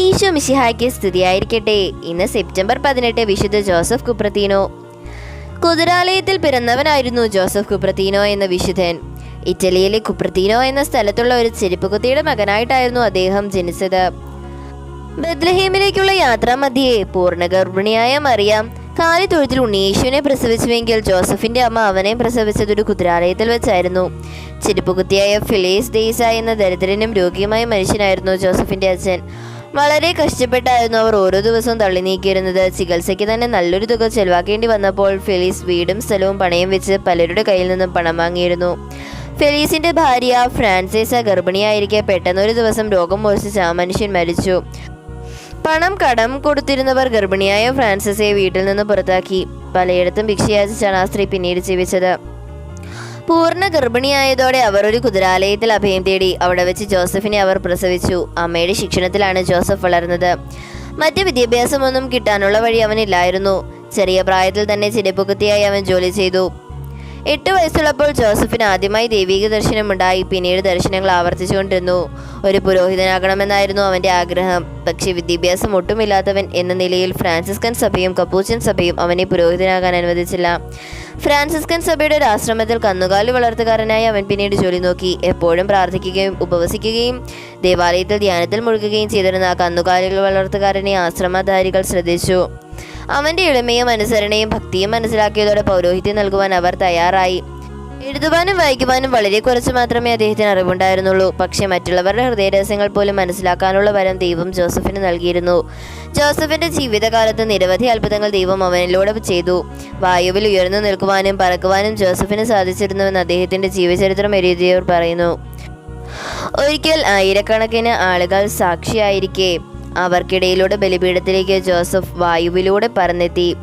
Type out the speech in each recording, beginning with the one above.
ഈശോ മിശിഹായ്ക്ക് സ്തുതിയായിരിക്കട്ടെ. ഇന്ന് സെപ്റ്റംബർ പതിനെട്ട് വിശുദ്ധ ജോസഫ് കുപ്രത്തീനോ. കുതിരാലയത്തിൽ പിറന്നവനായിരുന്നു ജോസഫ് കുപ്രത്തീനോ എന്ന വിശുദ്ധൻ. ഇറ്റലിയിലെ കുപ്രത്തീനോ എന്ന സ്ഥലത്തുള്ള ഒരു ചെരുപ്പുകുത്തിയുടെ മകനായിട്ടായിരുന്നു അദ്ദേഹം ജനിച്ചത്. ബദ്ലഹേമിലേക്കുള്ള യാത്രാമധ്യേ പൂർണ ഗർഭിണിയായ മറിയാം കാലിത്തൊഴുത്തിൽ ഉണ്ണീശുവിനെ പ്രസവിച്ചുവെങ്കിൽ ജോസഫിന്റെ അമ്മ അവനെ പ്രസവിച്ചത് ഒരു കുതിരാലയത്തിൽ വെച്ചായിരുന്നു. ചെരുപ്പുകുത്തിയായ ഫിലേസ് ദേസ എന്ന ദരിദ്രനും രോഗിയുമായ മനുഷ്യനായിരുന്നു ജോസഫിന്റെ അച്ഛൻ. വളരെ കഷ്ടപ്പെട്ടായിരുന്നു അവർ ഓരോ ദിവസവും തള്ളി നീക്കിയിരുന്നത്. ചികിത്സയ്ക്ക് തന്നെ നല്ലൊരു തുക ചെലവാക്കേണ്ടി വന്നപ്പോൾ ഫെലീസ് വീടും സ്ഥലവും പണയം വെച്ച് പലരുടെ കയ്യിൽ നിന്നും പണം വാങ്ങിയിരുന്നു. ഫെലീസിന്റെ ഭാര്യ ഫ്രാൻസൈസ ഗർഭിണിയായിരിക്കെ പെട്ടെന്ന് ഒരു ദിവസം രോഗം മോഷിച്ച് ആ മനുഷ്യൻ മരിച്ചു. പണം കടം കൊടുത്തിരുന്നവർ ഗർഭിണിയായ ഫ്രാൻസിസയെ വീട്ടിൽ നിന്ന് പുറത്താക്കി. പലയിടത്തും ഭിക്ഷയാചിച്ചാണ് ആ സ്ത്രീ പിന്നീട് ജീവിച്ചത്. പൂർണ ഗർഭിണിയായതോടെ അവർ ഒരു കുതിരാലയത്തിൽ അഭയം തേടി. അവിടെ വെച്ച് ജോസഫിനെ അവർ പ്രസവിച്ചു. അമ്മയുടെ ശിക്ഷണത്തിലാണ് ജോസഫ് വളർന്നത്. മറ്റ് വിദ്യാഭ്യാസമൊന്നും കിട്ടാനുള്ള വഴി അവനില്ലായിരുന്നു. ചെറിയ പ്രായത്തിൽ തന്നെ ചിരിപ്പുകുത്തിയായി അവൻ ജോലി ചെയ്തു. എട്ട് വയസ്സുള്ളപ്പോൾ ജോസഫിന് ആദ്യമായി ദൈവിക ദർശനമുണ്ടായി. പിന്നീട് ദർശനങ്ങൾ ആവർത്തിച്ചുകൊണ്ടിരുന്നു. ഒരു പുരോഹിതനാകണമെന്നായിരുന്നു അവന്റെ ആഗ്രഹം. പക്ഷേ വിദ്യാഭ്യാസം ഒട്ടുമില്ലാത്തവൻ എന്ന നിലയിൽ ഫ്രാൻസിസ്കൻ സഭയും കപ്പൂച്ചൻ സഭയും അവനെ പുരോഹിതനാകാൻ അനുവദിച്ചില്ല. ഫ്രാൻസിസ്കൻ സഭയുടെ ഒരു ആശ്രമത്തിൽ കന്നുകാലി വളർത്തുകാരനായി അവൻ പിന്നീട് ജോലി നോക്കി. എപ്പോഴും പ്രാർത്ഥിക്കുകയും ഉപവസിക്കുകയും ദേവാലയത്തിൽ ധ്യാനത്തിൽ മുഴുകുകയും ചെയ്തിരുന്ന ആ കന്നുകാലികൾ വളർത്തുകാരനെ ആശ്രമധാരികൾ ശ്രദ്ധിച്ചു. അവന്റെ എളിമയും അനുസരണയും ഭക്തിയും മനസ്സിലാക്കിയതോടെ പൗരോഹിത്യം നൽകുവാൻ അവർ തയ്യാറായി. എഴുതുവാനും വായിക്കുവാനും വളരെ കുറച്ച് മാത്രമേ അദ്ദേഹത്തിന് അറിവുണ്ടായിരുന്നുള്ളൂ. പക്ഷേ മറ്റുള്ളവരുടെ ഹൃദയരഹസ്യങ്ങൾ പോലും മനസ്സിലാക്കാനുള്ള വരം ദൈവം ജോസഫിന് നൽകിയിരുന്നു. ജോസഫിന്റെ ജീവിതകാലത്ത് നിരവധി അത്ഭുതങ്ങൾ ദൈവം അവനിലൂടെ ചെയ്തു. വായുവിൽ ഉയർന്നു നിൽക്കുവാനും പറക്കുവാനും ജോസഫിന് സാധിച്ചിരുന്നുവെന്ന് അദ്ദേഹത്തിന്റെ ജീവചരിത്രം എഴുതിയവർ പറയുന്നു. ഒരിക്കൽ ആയിരക്കണക്കിന് ആളുകൾ സാക്ഷിയായിരിക്കെ. അവർക്കിടയിലൂടെ ബലിപീഠത്തിലേക്ക് ജോസഫ് വായുവിലൂടെ പറന്നെത്തി.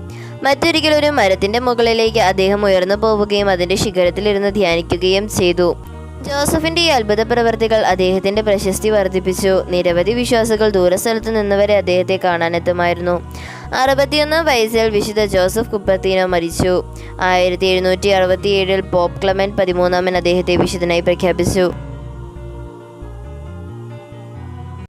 മറ്റൊരിക്കൽ ഒരു മരത്തിന്റെ മുകളിലേക്ക് അദ്ദേഹം ഉയർന്നു പോവുകയും അതിന്റെ ശിഖരത്തിലിരുന്ന് ധ്യാനിക്കുകയും ചെയ്തു. ജോസഫിന്റെ ഈ അത്ഭുത പ്രവർത്തികൾ അദ്ദേഹത്തിന്റെ പ്രശസ്തി വർദ്ധിപ്പിച്ചു. നിരവധി വിശ്വാസികൾ ദൂരസ്ഥലത്ത് നിന്നവരെ അദ്ദേഹത്തെ കാണാനെത്തുമായിരുന്നു. അറുപത്തിയൊന്നാം വയസ്സിൽ വിശുദ്ധ ജോസഫ് കുപ്പത്തിനോ മരിച്ചു. ആയിരത്തി എഴുന്നൂറ്റി അറുപത്തിയേഴിൽ പോപ്പ് ക്ലമൻ പതിമൂന്നാമൻ അദ്ദേഹത്തെ വിശുദ്ധനായി പ്രഖ്യാപിച്ചു.